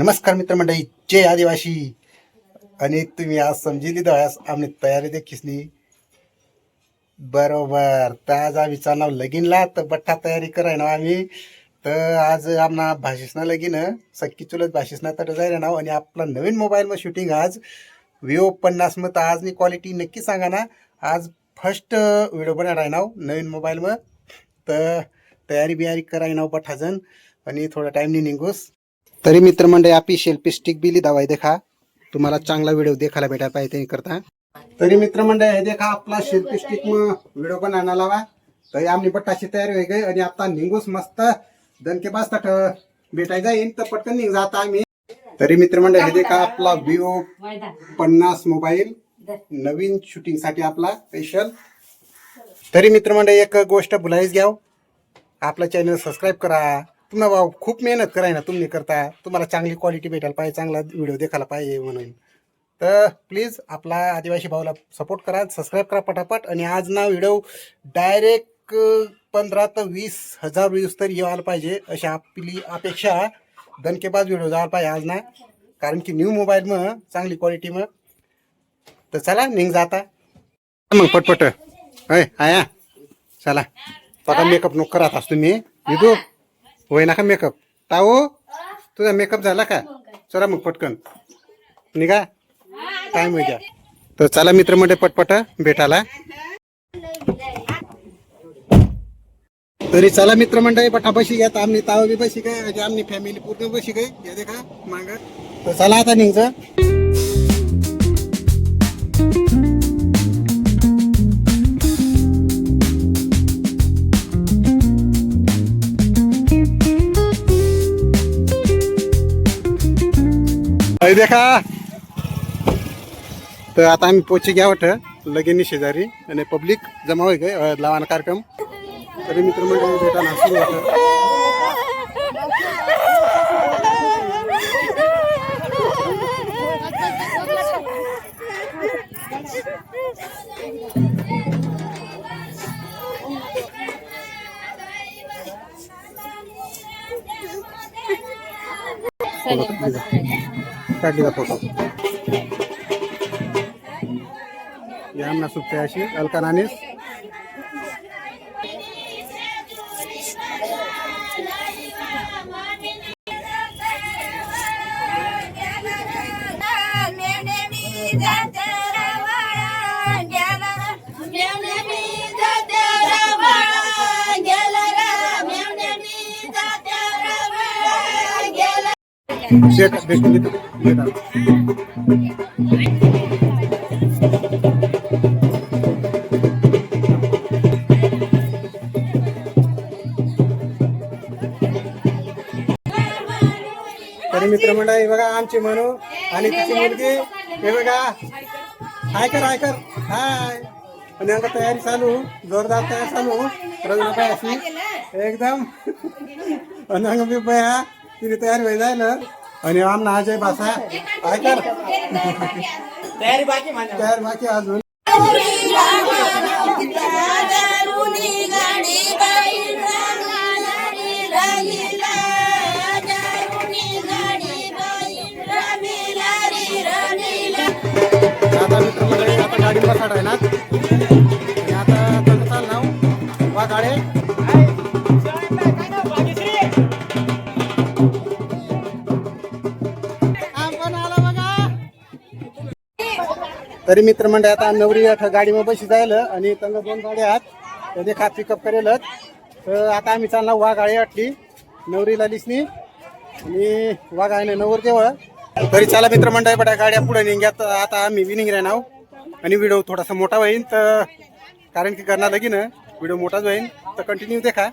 नमस्कार मित्रमंडळी जय आदिवासी. आणि तुम्ही आज समजिली दयास आम्ही तयारी देखीसली बरोबर. तर आज आम्ही चालणार लगीनला तर बठ्ठा तयारी कराय ना आम्ही. तर आज आम्हाला भाषेसना लगीन सक्की चुलत भाषेसना तर जायला ना आणि आपला नवीन मोबाईलमध्ये शूटिंग आज. विवो पन्नास मग तर आजनी क्वालिटी नक्की सांगा ना. आज फर्स्ट व्हिडिओ बनणार आहे नाव नवीन मोबाईलमध्ये तर तयारी बियारी कराय नाव बठ्ठाजण. आणि थोडा टाईमनी निघूस. तरी मित्रमंडळी आपली शेल्फी स्टिक बिली दावाय देखा. तुम्हाला चांगला व्हिडिओ देखायला भेटायला पाहिजे करता. तरी मित्रमंडळ हे देखा आपला सेल्फी स्टिक मग व्हिडिओ पण आणा लावा. तरी आम्ही पट्टाची तयारी होई गई आणि आता निघूस मस्त. दणके बाजता भेटायचा येईन तर पटकन निघ जाता आम्ही. तरी मित्रमंडळ हे देखा आपला विवो पन्नास मोबाईल नवीन शूटिंगसाठी आपला स्पेशल तरी मित्रमंडळ एक गोष्ट भुलायच घ्याव. आपला चॅनल सबस्क्राईब करा. तुम्हाला भाऊ खूप मेहनत कराय ना तुम्ही करता. तुम्हाला चांगली क्वालिटी भेटायला पाहिजे चांगला व्हिडिओ देखायला पाहिजे म्हणून. तर प्लीज आपला आदिवासी भाऊला सपोर्ट करा सबस्क्राईब करा पटापट. आणि आज ना व्हिडिओ डायरेक्ट पंधरा तर वीस हजार व्ह्यूज तरी यायला पाहिजे अशी आपली अपेक्षा. दणकेबाज व्हिडिओ जायला पाहिजे आज ना. कारण की न्यू मोबाईल मग चांगली क्वालिटी मग तर चला निघ जाता. मग पटपट. होय आया. चला. बघा मेकअप नको करत असतो मी. विदू होय ना का मेकअप ताऊ तुझा मेकअप झाला का? चला मग पटकन. निघा. टाइम होईल तर चला मित्र म्हणजे पटपट भेटायला. तरी चला मित्र मंडळी पठा बशी घ्या. आमनी ताव बी बशी काय आमनी फॅमिली पूर्ण बशी काय या देखा माग. तर चला आता निघ अरे देखा। तर आता आम्ही पोची घ्या वाटं लगेनी शेजारी आणि पब्लिक जमा होय काय लावाना कार्यक्रम. तरी मित्र मंडळी भेटा नाशिक वाटं काढलेला फोटो. या आमना सुट्टी अशी अलकानानीस तरी मित्र बघा आमची मनू आणि तिची मुलगी. हे बघा. हाय कर हाय कर. हाय. आणि आता तयारी चालू. जोरदार तयारी चालू. रघुनाथ अशी. एकदम. अनंग अंग बया तिने तयारी व्हायला आणि आमना अजय भाषा हाय कर तयारी बाकी तयार बाकी अजून. आता मित्र मंडळी आता गाडी बसाड आहे ना? तरी मित्र मंडळी आता नवरी गाडीमध्ये बशी जायला आणि त्यांना दोन गाड्या आहेत. त्याने खात पिकअप करेलच. तर आता आम्ही चालणार वा गाडी वाटली नवरीला लिसनी आणि वा ना नवर जवळ तरी चला मित्र मंडळी बड्या गाड्या पुढे निघ्यात आता आम्ही विनिंग राहणार आणि व्हिडिओ थोडासा मोठा होईल तर कारण की करणार लगीन. व्हिडिओ मोठाच होईल तर कंटिन्यू देखा.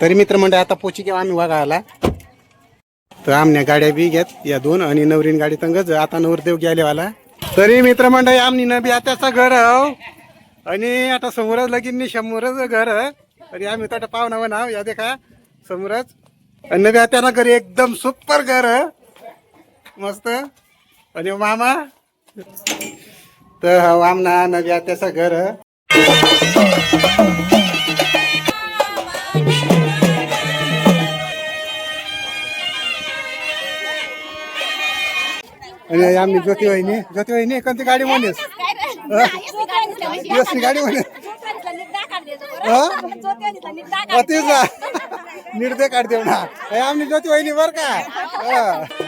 तरी मित्रमंडळ आता पोची किंवा आम्ही वागायला. तर आमने गाड्या बी घेत या दोन आणि नवरीन गाडी तंगच. आता नवरदेव गेलेवाला तरी मित्र मंडळी आमनी नबी आत्याचं घर हो. आणि आता समोरच लगीन समोरच घर. आणि आम्ही तर पाहुणा नाव हो, या देखा समोरच. आणि नबी आता घरी एकदम सुपर घर हो. मस्त. आणि मामा. तर हो आमना नव्या त्याचं घर आणि आम्ही ज्योती वहिनी ज्योती वहिनी कोणती गाडी म्हणेस यसनी गाडी म्हणे तेच ना. निर्दय काढते ना हे आम्ही ज्योती वहिनी बर का?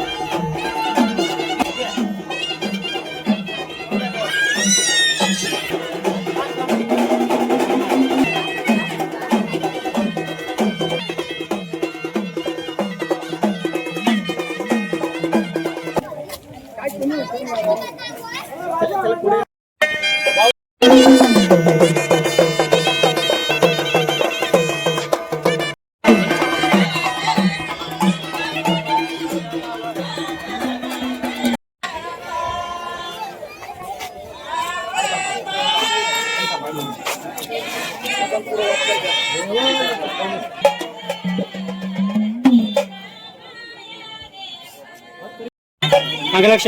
मागे लक्ष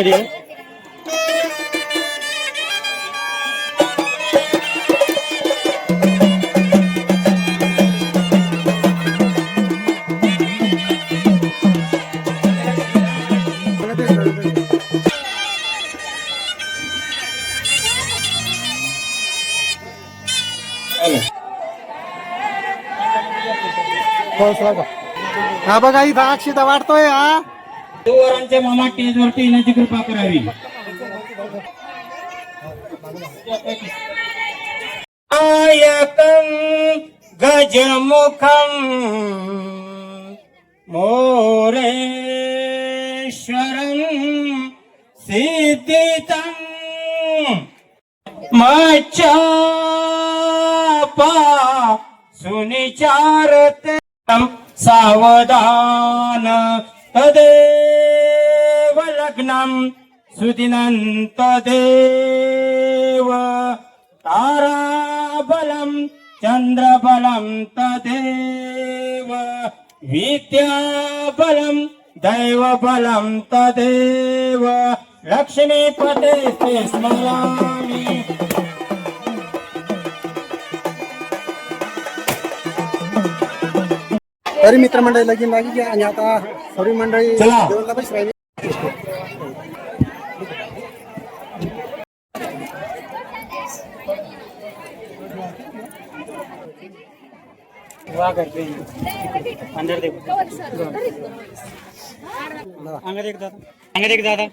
दे हा बघा इथं अक्षिता वाटतोय हा. वरांचे मामा टेजवरती येण्याची कृपा करावी. आयकं गजमुखं मोरेश्वरं सिद्धितं मच्चापा सुनिचारते. सावदान तदेव लग्नम् सुजिनन्तदेव ताराबलम् चन्द्रबलम् तदेव। विद्याबलम् दैवबलम् तदेव। लक्ष्मीपते स्मरामि। तरी मित्रमंडळी लगीन लागी घ्या आणि आता सर्व मंडळी चला. जेवणला बस राहिली अंदर दे अंगत एक दादा अंगत एक दादा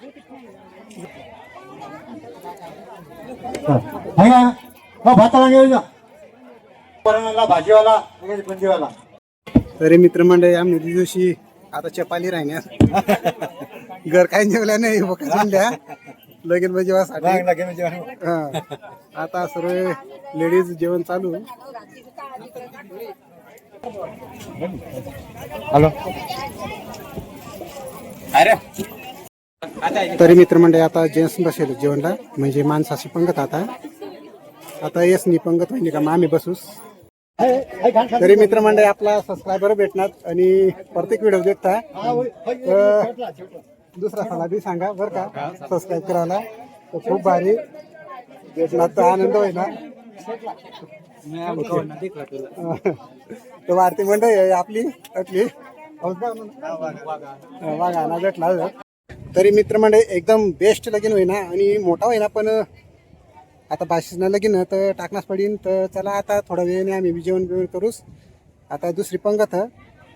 आहे ना मग भाताला घेऊन जा परणाला भाजीवाला लगेच बुंदीवाला तरी मित्रमंडळी आम्ही दिवशी आता चपाली राहण्यात घर काय जेवल्या नाही बघा लगीन म्हणजे हा. आता सर्व लेडीज जेवण चालू. हॅलो. अरे. तरी मित्रमंडळी आता जेंट्स बसेल जेवणला. म्हणजे माणसाशी पंगत आता. आता येस नी पंगत म्हणजे का? आम्ही बसूस. तरी मित्रमंडळी आपला सबस्क्रायबर भेटणार आणि प्रत्येक व्हिडिओ देखता तर दुसरा सला बी सांगा बरं का सबस्क्राईब करायला. तर खूप भारी. भेटणार तर आनंद होईल ना तर वाढती मंडळी आपली अटली वाघा ना भेटला. तरी मित्रमंडळी एकदम बेस्ट लगीन होईना आणि मोठा होईना पण आता भाषेनं लगीन तर टाकण्यास पडीन तर चला आता थोड्या वेळाने आम्ही बी जेवण बिवण करूच आता दुसरी पंगत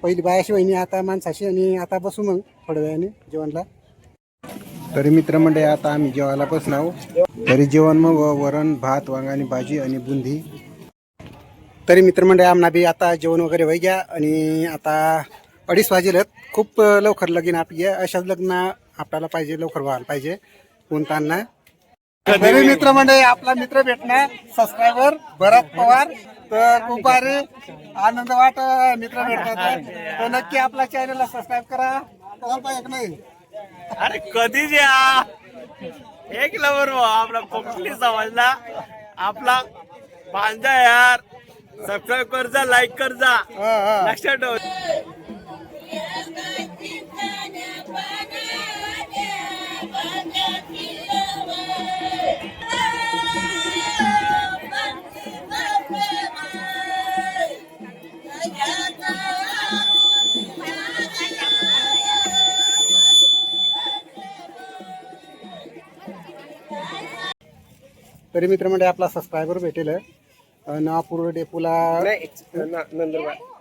पहिली बायाशी वहिनी आता माणसाशी आणि आता बसू मग थोड्या वेळाने जेवणला. तरी मित्रमंडळी आता आम्ही जेवायला बसणार तरी जेवण मग वरण भात वांगाणी भाजी आणि बुंदी. तरी मित्रमंडळी आम्हाला बी आता जेवण वगैरे होई घ्या. आणि आता अडीच वाजेलत खूप लवकर लगीन आपली अशाच लग्न आपल्याला पाहिजे लवकर व्हायला पाहिजे. कोणताना तरी मित्रमंडळी आपला मित्र भेटणार सबस्क्रायबर भरत पवार तर खूप भारी आनंद वाट मित्र भेटतात तर नक्की आपल्या चॅनलला सबस्क्राईब करा करायला पाहिजे का नाही अरे कधीच या एक लवर आपला कोकणी समजला आपला भांजा यार सबस्क्राईब कर जा लाईक कर जा हा, हा. लक्षात ठेव तरी मित्रमंडळी आपला सबस्क्रायबर भेटेल. नागपूर डेपोला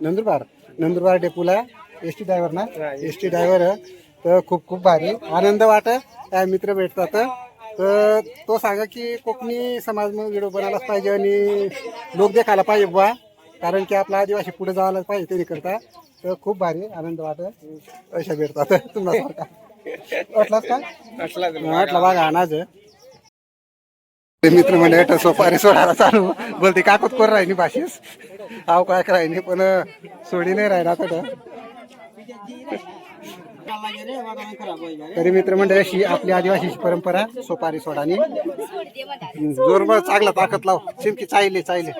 नंदुरबार. नंदुरबार? डेपोला. एस टी ड्रायव्हर ना? एस टी ड्रायव्हर तर खूप खूप भारी. आनंद वाट काय मित्र भेटतात. तर तो सांगा की कोकणी समाज मग व्हिडिओ बनायलाच पाहिजे आणि लोक देखायला पाहिजे बुवा. कारण की आपला आदिवासी पुढे जायला पाहिजे ते करता. तर खूप भारी आनंद वाट अशा भेटतात. तुम्हाला वाटलाच का? वाटला बघा अनाज. मित्र म्हणजे सोपारी सोडायला चालू. बोलते काकूत कर राहिली भाषेस? आव काय करायनी पण सोडी नाही राहिला तर. तरी मित्र अशी आपली आदिवासी परंपरा सोपारी सोडानी. जोर चांगला ताकद लाव. चिमकी चायले चायले.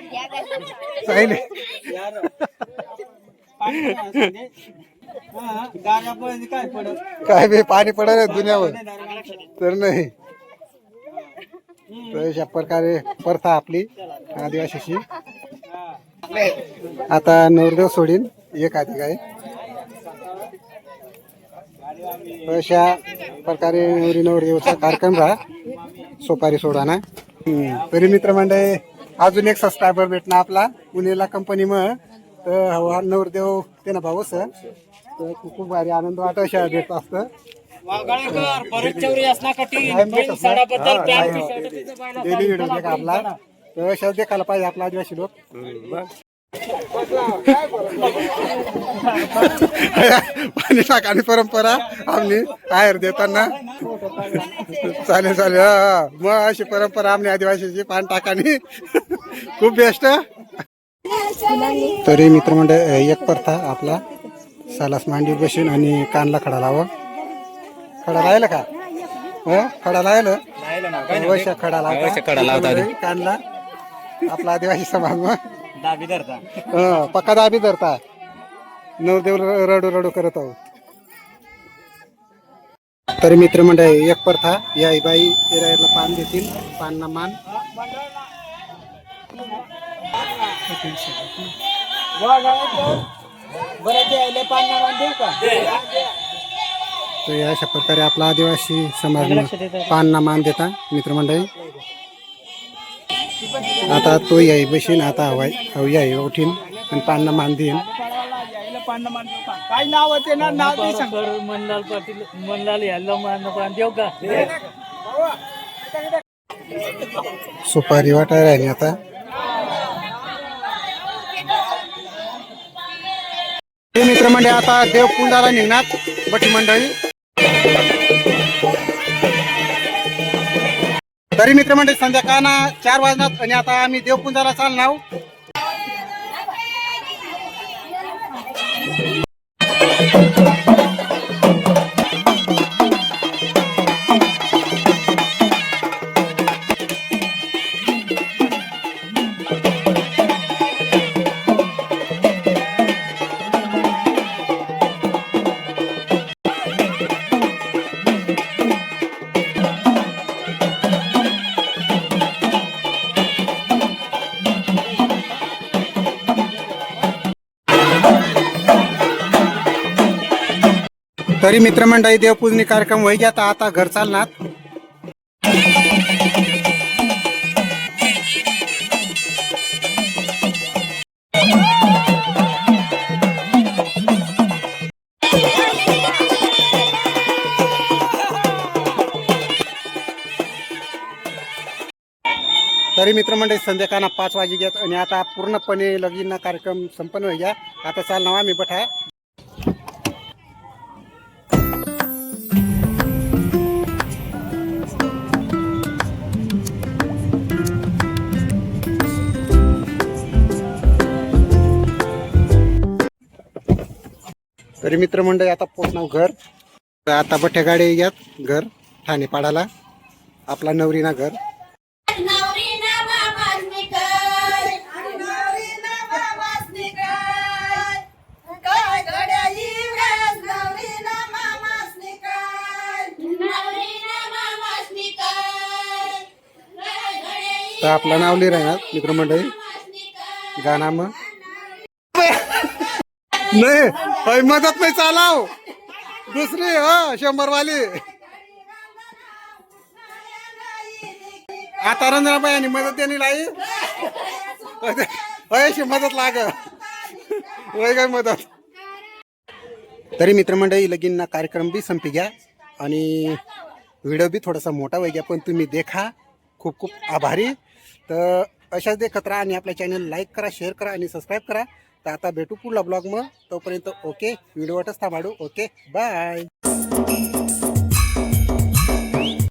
चायले. काय बे पाणी पडत दुनियावर. तर नाही. तर अशा प्रकारे प्रथा आपली आदिवासीची. आता नवरदेव सोडीन एक आधी काय? अशा प्रकारे नवरी नवरदेवचा कार्यक्रम राहा. सोपारी सोडा ना. मित्र मंडळी अजून एक सबस्क्रायबर भेटणार आपला पुणेला कंपनी मग तर नवरदेव ते ना भाऊ सर तर खूप खूप भारी आनंद वाटत अशा भेटत असतं. वाघाळेकर चौरी कठीण. साडाबद्दल. पॅन्ट हा, आपला. अशाच देखायला पाहिजे आपला आदिवासी लोक. पाणी टाकानी परंपरा आमनी आहेर देताना. चालेल चालेल. हा. मग अशी परंपरा आमनी आदिवासीची पान टाकानी खूप बेस्ट तरी मित्रमंडळ एक प्रथा आपला सालास मांडी बसून आणि कानला खडा लावा. खडा लायला का? हं? खडा लायला अवश्य खडा लावता. कानला आपला आदिवासी समाज मग. दाबी धरता. हं, पक्का दाबी धरता. नवदेव रडू रडू करत आहोत. तरी मित्रमंडळी एक प्रथा या बाई एरायला पान देतील. पानना मान. तर या अशा प्रकारे आपला आदिवासी समाज पानना मान देता मित्रमंडळी. आता तो याई बशीन आता हवाय हवी याई उठीन आणि पानना मान देईन. काय नाव होते ना नाव मनलाल पाटील मनलाल याला मान देऊ का? सुपारी वाटायला राहिली आता. हे मित्रमंडळी आता देवकुंडाला निघणार बटी मंडळी. तरी मित्रमंडळी संध्याकाळ चार वाजणार आणि आता आम्ही देवपुंजाला चालणार आहोत. तरी मित्रमंडळी देवपूजनी कार्यक्रम होई घ्या तर आता घर चालणार. तरी मित्रमंडळी संध्याकाळ पाच वाजे घेत आणि आता पूर्णपणे लगीन कार्यक्रम संपन्न होई आता चाल नवा मी बठा. तरी मित्रमंडळी आता पोचणार घर. आता बठ्या गाडी घ्यात घर. ठाणे पाडाला आपला नवरीना घर तर आपलं नाव लिहिलं राहणार मित्रमंडळी? गाणं मग. नाही. होय मदत नाही चालाव. दुसरी हा शंभरवाली. आता रंजनाबाई आणि मदत देणी लाई होय अशी मदत लाग. वय काय मदत? तरी मित्रमंडळी लगीन ना कार्यक्रम बी संपी घ्या आणि व्हिडिओ बी थोडासा मोठा वय घ्या पण तुम्ही देखा. खूप खूप आभारी. तर अशाच देखत राहा आणि आपल्या चॅनल लाईक करा शेअर करा आणि सबस्क्राईब करा. तर आता भेटू पुढला ब्लॉग मग तोपर्यंत ओके व्हिडिओ वाटच थांबाडू. Okay bye.